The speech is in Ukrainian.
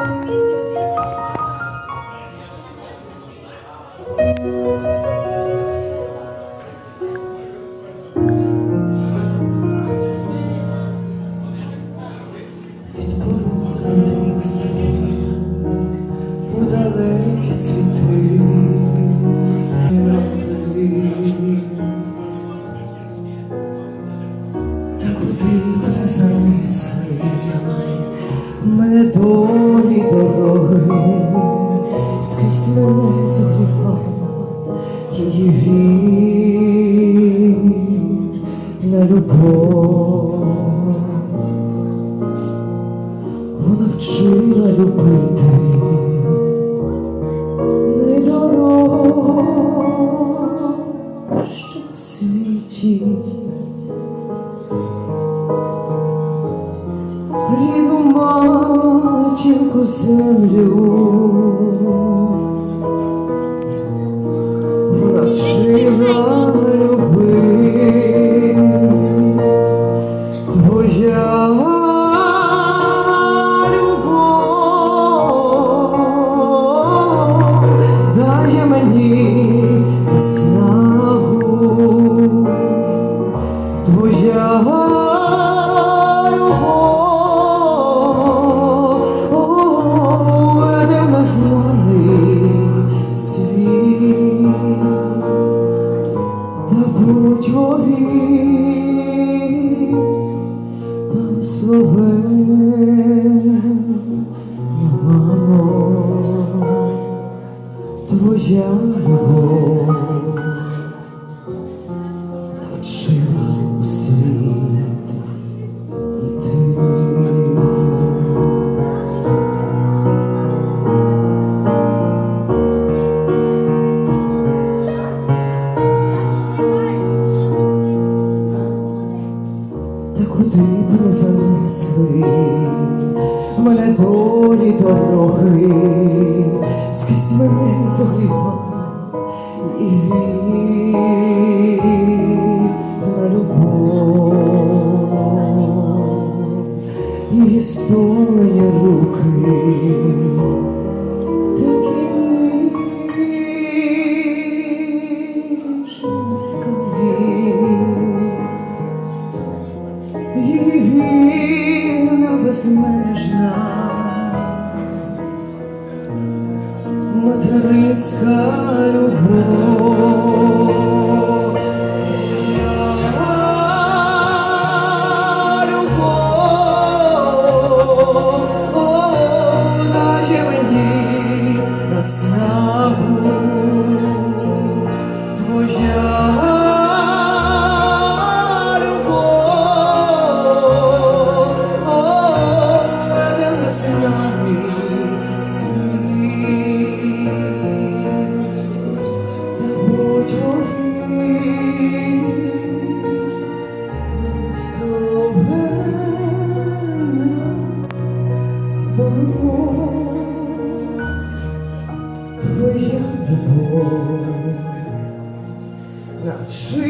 Та куди не занесли мене її на любов. Вона вчила любити найдорожче в світі. Рідну матінку землю. Благословенна, мамо, твоя любов занесли мене долі дороги, скрізь мене зогрівав і вір на любов, її стомлені руки, безмежна материнська любов. Твоя любов навчила нас